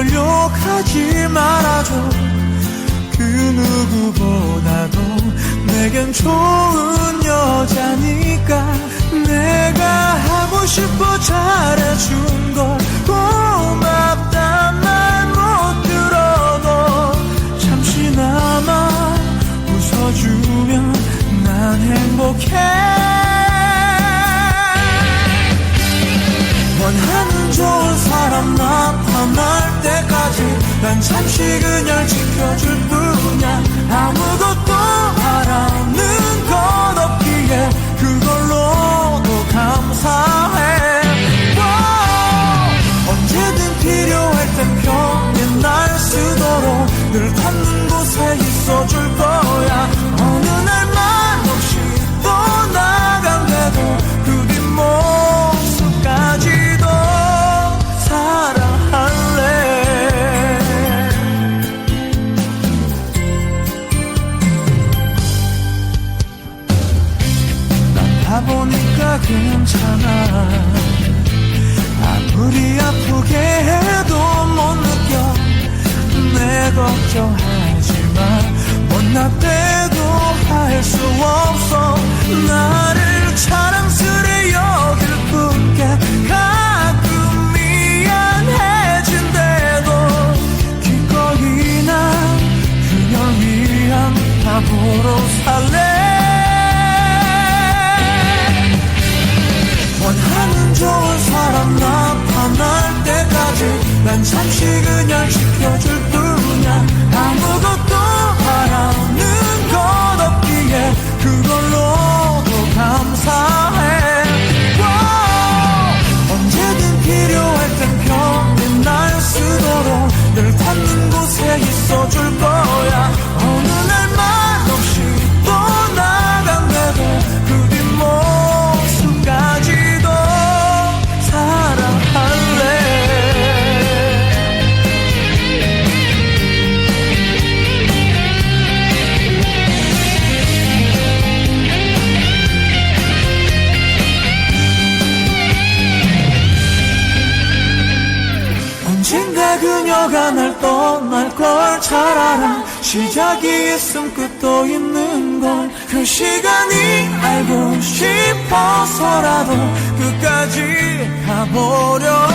그녀 욕하지 말아줘. 그 누구보다도 내겐 좋은 여자니까 내가 하고 싶어 잘해준 난 잠시 그냥 지켜줄 뿐이야. 아무것도 괜찮아. 아무리 아프게 해도 못 느껴. 내 걱정하지만 못났대도 할 수 없어. 나를 자랑스레 여길 뿐게 가끔 미안해진대도 기꺼이 난 그녀 위한 바보로 살래 난 잠시 그냥 지켜줄 뿐이야. 아무것도 바라는 것 없기에 그걸로도 감사해. 와, 언제든 필요할 땐 편히 날 쓰도록 늘 그녀가 날 떠날 걸 잘 알아 시작이 있음 끝도 있는 걸 그 시간이 알고 싶어서라도 끝까지 가보려